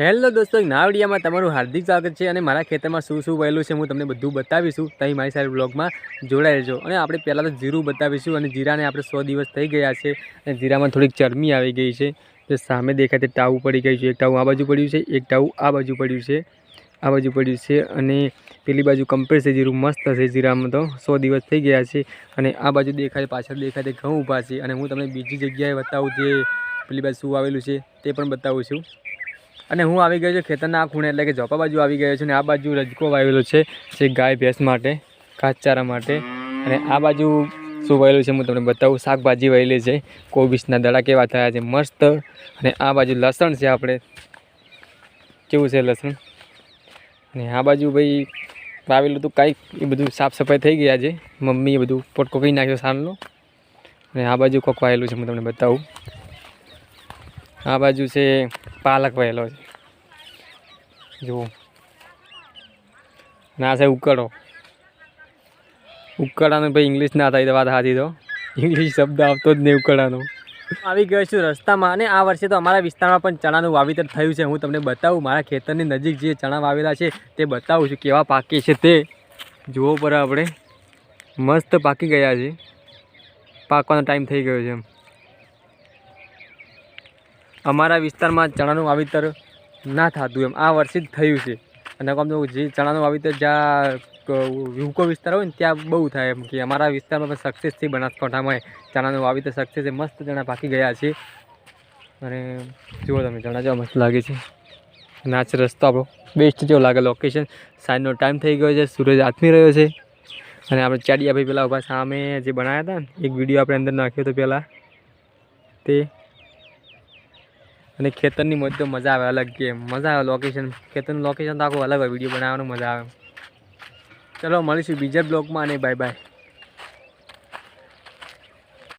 Hello દોસ્તો, નાવડિયામાં તમારું હાર્દિક સ્વાગત છે અને મારા ખેતરમાં શું શું વહેલું છે હું તમને બધું બતાવીશું. તમે મારી સાથે બ્લોગમાં જોડાઈ રહેજો. અને આપણે પહેલાં તો જીરું બતાવીશું અને જીરાને આપણે સો દિવસ થઈ ગયા છે અને જીરામાં થોડીક ચરમી આવી ગઈ છે. તો સામે દેખાય તે ટાવું પડી ગયું છે. એક ટાવું આ બાજુ પડ્યું છે, એક ટાવું આ બાજુ પડ્યું છે. આ બાજુ પડ્યું છે અને પેલી બાજુ કમ્પ્લીટ છે, જીરું મસ્ત છે જીરામાં તો. સો દિવસ થઈ ગયા છે અને આ બાજુ દેખાય, પાછળ દેખાય તે ઘઉં ઊભા છે. અને હું તમને બીજી જગ્યાએ બતાવું જે પેલી બાજુ શું આવેલું છે તે પણ બતાવું છું. અને હું આવી ગયો છું ખેતરના આ ખૂણે, એટલે કે ઝોપા બાજુ આવી ગયો છું ને આ બાજુ રજકો વાવેલો છે, જે ગાય ભેંસ માટે ઘાસચારા માટે. અને આ બાજુ શું વહેલું છે, હું તમને બતાવું. શાકભાજી વહેલી છે કોબીસના દડા કેવા થયા છે, મસ્ત. અને આ બાજુ લસણ છે આપણે. કેવું છે લસણ? અને આ બાજુ ભાઈ વાવેલું હતું કાંઈક એ બધું સાફ સફાઈ થઈ ગયા છે. મમ્મીએ બધું પોટકો કહી નાખ્યો સાલનો અને આ બાજુ કોક વાયેલું છે, હું તમને બતાવું. આ બાજુ છે પાલક વહેલો છે. જુઓ. ના છે ઉકળો. ઉકળાનો ભાઈ ઇંગ્લિશ ના થાય તો વાત સાચી તો. ઇંગ્લિશ શબ્દ આવતો જ નહીં ઉકળાનો. આવી ગયો છું રસ્તામાં અને આ વર્ષે તો અમારા વિસ્તારમાં પણ ચણાનું વાવેતર થયું છે. હું તમને બતાવું, મારા ખેતરની નજીક જે ચણા વાવેલા છે તે બતાવું છું કેવા પાકે છે તે. જુઓ પર આપણે. મસ્ત પાકી ગયા છે. પાકવાનો ટાઈમ થઈ ગયો છે એમ. અમારા વિસ્તારમાં ચણાનું વાવેતર ના થતું એમ. આ વર્ષે જ થયું છે. અને આમ તો જે ચણાનું વાવેતર જ્યાં યુકો વિસ્તાર હોય ને ત્યાં બહુ થાય એમ કે અમારા વિસ્તારમાં પણ સક્સેસ છે બનાસકાંઠામાં ચણાનું વાવેતર સક્સેસ છે. મસ્ત ચણા પાકી ગયા છે. અને જુઓ તમે, ચણા જેવા મસ્ત લાગે છે. નાચ રસ્તો આપણો બેસ્ટ જેવો લાગે. લોકેશન સાંજનો ટાઈમ થઈ ગયો છે. સૂરજ આથમી રહ્યો છે. અને આપણે ચાડિયા ભાઈ પહેલાં ઊભા સામે જે બનાવ્યા હતા ને, એક વીડિયો આપણે અંદર નાખ્યો હતો પહેલાં તે અને ખેતરની મોજ તો મજા આવે અલગ કે મજા આવે લોકેશન ખેતરનું લોકેશન તો આખું અલગ હોય વીડિયો બનાવવાનું મજા આવે. ચલો મળીશું બીજા બ્લોગમાં અને બાય બાય